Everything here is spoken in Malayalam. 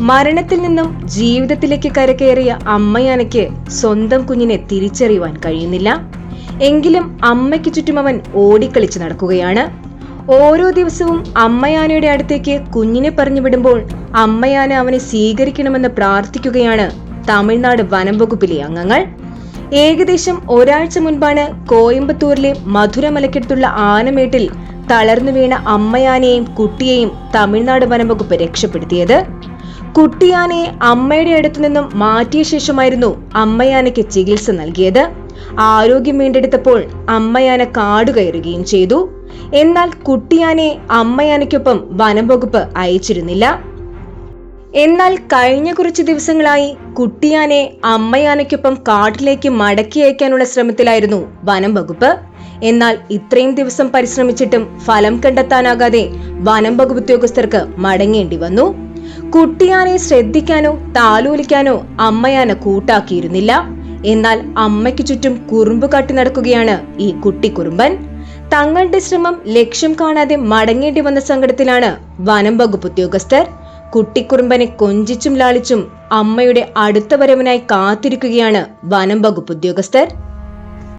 മരണത്തിൽ നിന്നും ജീവിതത്തിലേക്ക് കരകയറിയ അമ്മയാനയ്ക്ക് സ്വന്തം കുഞ്ഞിനെ തിരിച്ചറിയുവാൻ കഴിയുന്നില്ല. എങ്കിലും അമ്മയ്ക്ക് ചുറ്റും അവൻ ഓടിക്കളിച്ച് നടക്കുകയാണ്. ഓരോ ദിവസവും അമ്മയാനയുടെ അടുത്തേക്ക് കുഞ്ഞിനെ പറഞ്ഞു വിടുമ്പോൾ അമ്മയാന അവനെ സ്വീകരിക്കണമെന്ന് പ്രാർത്ഥിക്കുകയാണ് തമിഴ്നാട് വനം വകുപ്പിലെ അംഗങ്ങൾ. ഏകദേശം ഒരാഴ്ച മുൻപാണ് കോയമ്പത്തൂരിലെ മധുരമലക്കടുത്തുള്ള ആനമേട്ടിൽ തളർന്നു വീണ അമ്മയാനയെയും കുട്ടിയെയും തമിഴ്നാട് വനം വകുപ്പ് രക്ഷപ്പെടുത്തിയത്. കുട്ടിയാനയെ അമ്മയുടെ അടുത്തു നിന്നും മാറ്റിയ ശേഷമായിരുന്നു അമ്മയാനയ്ക്ക് ചികിത്സ നൽകിയത്. ആരോഗ്യം വീണ്ടെടുത്തപ്പോൾ അമ്മയാന കാടുകയറുകയും ചെയ്തു. എന്നാൽ കുട്ടിയാനെ അമ്മയാനയ്ക്കൊപ്പം വനംവകുപ്പ് അയച്ചിരുന്നില്ല. എന്നാൽ കഴിഞ്ഞ കുറച്ച് ദിവസങ്ങളായി കുട്ടിയാനെ അമ്മയാനയ്ക്കൊപ്പം കാട്ടിലേക്ക് മടക്കി അയക്കാനുള്ള ശ്രമത്തിലായിരുന്നു വനം വകുപ്പ്. എന്നാൽ ഇത്രയും ദിവസം പരിശ്രമിച്ചിട്ടും ഫലം കണ്ടെത്താനാകാതെ വനം വകുപ്പ് ഉദ്യോഗസ്ഥർക്ക് മടങ്ങേണ്ടി വന്നു. കുട്ടിയാനെ ശ്രദ്ധിക്കാനോ താലോലിക്കാനോ അമ്മയാന കൂട്ടാക്കിയിരുന്നില്ല. എന്നാൽ അമ്മയ്ക്ക് ചുറ്റും കുറുമ്പ് കാട്ടി നടക്കുകയാണ് ഈ കുട്ടി കുറുമ്പൻ. തങ്ങളുടെ ശ്രമം ലക്ഷ്യം കാണാതെ മടങ്ങേണ്ടി വന്ന സങ്കടത്തിലാണ് വനം വകുപ്പ് ഉദ്യോഗസ്ഥർ. കുട്ടിക്കുറുമ്പനെ കൊഞ്ചിച്ചും ലാളിച്ചും അമ്മയുടെ അടുത്ത വരവിനായി കാത്തിരിക്കുകയാണ് വനം വകുപ്പ് ഉദ്യോഗസ്ഥർ.